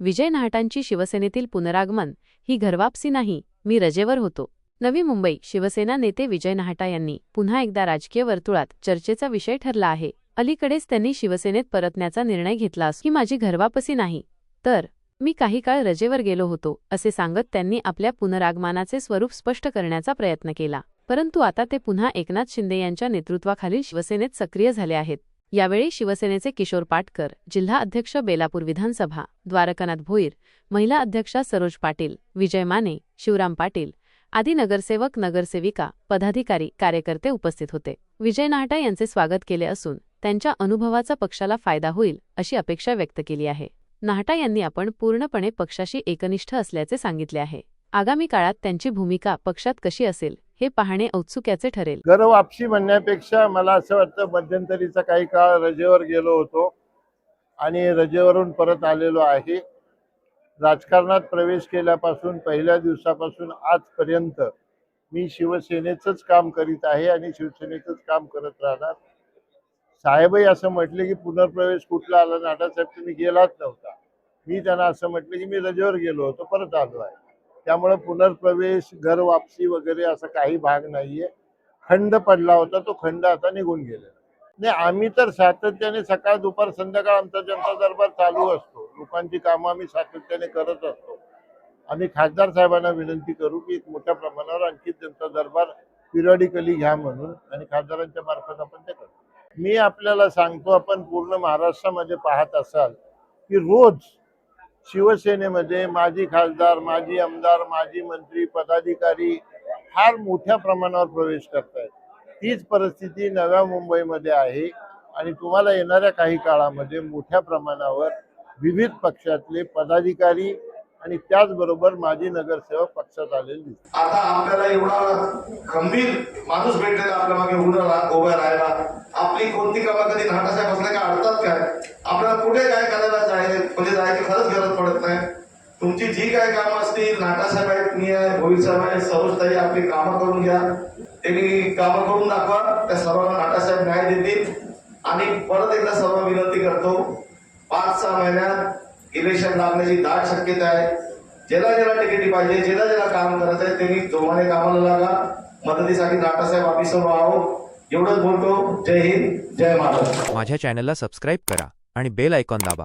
विजय नाहटांची शिवसेनेतील पुनरागमन ही घरवापसी नाही मी रजेवर होतो. नवी मुंबई शिवसेना नेते विजय नाहटा यांनी पुन्हा एकदा राजकीय वर्तुळात चर्चेचा विषय ठरला आहे. अलीकडेच त्यांनी शिवसेनेत परतण्याचा निर्णय घेतला असून ही माझी घरवापसी नाही. तर मी काही काळ रजेवर गेलो होतो असे सांगत त्यांनी आपल्या पुनरागमनाचे स्वरूप स्पष्ट करण्याचा प्रयत्न केला. परंतु आता ते पुन्हा एकनाथ शिंदे यांच्या नेतृत्वाखालील शिवसेनेत सक्रिय झाले आहेत. यावेळी शिवसेनेचे किशोर पाटकर जिल्हा अध्यक्ष बेलापूर विधानसभा द्वारकानाथ भोईर महिला अध्यक्षा सरोज पाटील विजय माने शिवराम पाटील आदी नगरसेवक नगरसेविका पदाधिकारी कार्यकर्ते उपस्थित होते. विजय नाहटा यांचे स्वागत केले असून त्यांच्या अनुभवाचा पक्षाला फायदा होईल अशी अपेक्षा व्यक्त केली आहे. नाहटा यांनी आपण पूर्णपणे पक्षाशी एकनिष्ठ असल्याचे सांगितले आहे. आगामी काळात त्यांची भूमिका पक्षात कशी असेल हे पाहणे औत्सुक्याचे ठरेल. घर वापसी म्हणण्यापेक्षा मला असं वाटतं मध्यंतरीचा काही काळ रजेवर गेलो होतो आणि रजेवरून परत आलेलो आहे. राजकारणात प्रवेश केल्यापासून पहिल्या दिवसापासून आजपर्यंत मी शिवसेनेचंच काम करीत आहे आणि शिवसेनेचंच काम करत राहणार. साहेबही असं म्हटले की पुनर्प्रवेश कुठला आला? नाटासाहेब तुम्ही गेलाच नव्हता. मी त्यांना असं म्हटलं की मी रजेवर गेलो होतो परत आलो आहे. त्यामुळे पुनर्प्रवेश घर वापसी वगैरे असा काही भाग नाहीये. खंड पडला होता तो खंड आता निघून गेला नाही आम्ही तर सातत्याने सकाळ दुपार संध्याकाळ आमचा जनता दरबार चालू असतो. लोकांची कामं आम्ही सातत्याने करत असतो. आम्ही खासदार साहेबांना विनंती करू की एक मोठ्या प्रमाणावर आणखी जनता दरबार पिरियडिकली घ्या म्हणून आणि खासदारांच्या मार्फत आपण ते करतो मी आपल्याला सांगतो आपण पूर्ण महाराष्ट्रामध्ये पाहत असाल की रोज शिवसेनेमध्ये माजी खासदार माजी आमदार माजी मंत्री पदाधिकारी फार मोठ्या प्रमाणावर प्रवेश करतायत. तीच परिस्थिती नव्या मुंबईमध्ये आहे आणि तुम्हाला येणाऱ्या काही काळामध्ये मोठ्या प्रमाणावर विविध पक्षातले पदाधिकारी आणि त्याचबरोबर माजी नगरसेवक पक्षात आलेले दिसतात. आता आपल्याला एवढा गंभीर माणूस भेटलेला आपल्या मागे उभं राहा उभा राहायला आपली कोणती कामं कधी नाटासाहेब असल्या का अडतात काय आपल्याला कुठे काय करायला जाय म्हणजे जायची खरंच गरज पडत नाही. तुमची जी काय कामं असतील नाटासाहेब आहेत मी आहे भोईर साहेब आहे सरोजताई आपली कामं करून घ्या. त्यांनी कामं करून दाखवा त्या सर्वांना नाटासाहेब न्याय देतील. आणि परत एकदा सर्व विनंती करतो पाच सहा महिन्यात इलेक्शन लागण्याची दाट शक्यता आहे. ज्याला ज्याला तिकिटी पाहिजे ज्याला ज्याला काम करायचं आहे त्यांनी जोमाने कामाला लागा. मदतीसाठी नाटासाहेब ऑफिसवर आहोत. एवढंच बोलतो. जय हिंद जय महाराष्ट्र. माझ्या चॅनलला सबस्क्राईब करा आणि बेल आयकॉन दाबा.